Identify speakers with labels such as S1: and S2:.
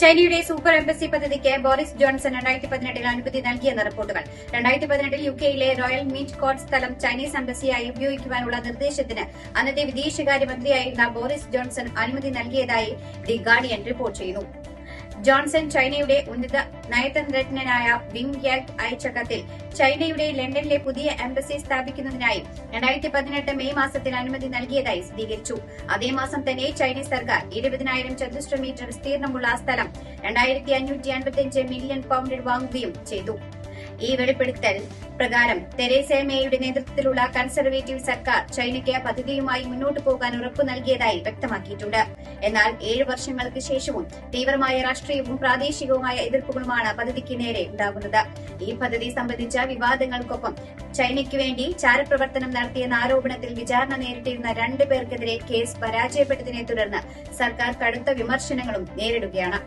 S1: ചൈനയുടെ super embassy പദ്ധതിക്ക് Boris Johnson രണ്ടായിരത്തി പതിനെട്ടിൽ അനുമതി നൽകിയെന്ന റിപ്പോർട്ടുകൾ. രണ്ടായിരത്തി പതിനെട്ടിൽ യു കെയിലെ റോയൽ മീറ്റ് കോർട്ട് സ്ഥലം ചൈനീസ് എംബസിയായി ഉപയോഗിക്കുവാനുള്ള നിർദ്ദേശത്തിന് അന്നത്തെ വിദേശകാര്യമന്ത്രിയായിരുന്ന ബോറിസ് ജോൺസൺ അനുമതി നൽകിയതായി ദി ഗാർഡിയൻ റിപ്പോർട്ട് ചെയ്യുന്നു. ജോൺസൺ ചൈനയുടെ ഉന്നത നയതന്ത്രജ്ഞനായ വിങ് യാക് അയച്ച കത്തിൽ ചൈനയുടെ ലണ്ടനിലെ പുതിയ എംബസി സ്ഥാപിക്കുന്നതിനായി രണ്ടായിരത്തി പതിനെട്ട് മെയ് മാസത്തിൽ അനുമതി നൽകിയതായി സ്ഥിരീകരിച്ചു. അതേ മാസം തന്നെ ചൈനീസ് സർക്കാർ ഇരുപതിനായിരം ചതുശ്ര മീറ്റർ വിസ്തീർണമുള്ള സ്ഥലം രണ്ടായിരത്തി അഞ്ഞൂറ്റി അൻപത്തിയഞ്ച് മില്യൺ പൗണ്ടിൽ വാങ്ങുകയും ചെയ്തു. ഈ വെളിപ്പെടുത്തൽ പ്രകാരം തെരേസ മേയുടെ നേതൃത്വത്തിലുള്ള കൺസർവേറ്റീവ് സർക്കാർ ചൈനയ്ക്ക് പദ്ധതിയുമായി മുന്നോട്ടു പോകാൻ ഉറപ്പു നൽകിയതായി വ്യക്തമാക്കിയിട്ടുണ്ട്. എന്നാൽ ഏഴ് വർഷങ്ങൾക്ക് ശേഷവും തീവ്രമായ രാഷ്ട്രീയവും പ്രാദേശികവുമായ എതിർപ്പുകളുമാണ് പദ്ധതിക്ക് നേരെ ഉണ്ടാകുന്നത്. ഈ പദ്ധതി സംബന്ധിച്ച വിവാദങ്ങൾക്കൊപ്പം ചൈനയ്ക്ക് വേണ്ടി ചാരപ്രവർത്തനം നടത്തിയെന്ന ആരോപണത്തിൽ വിചാരണ നേരിട്ടിരുന്ന രണ്ടു പേർക്കെതിരെ കേസ് പരാജയപ്പെട്ടതിനെ തുടർന്ന് സർക്കാർ കടുത്ത വിമർശനങ്ങളും നേരിടുകയാണ്.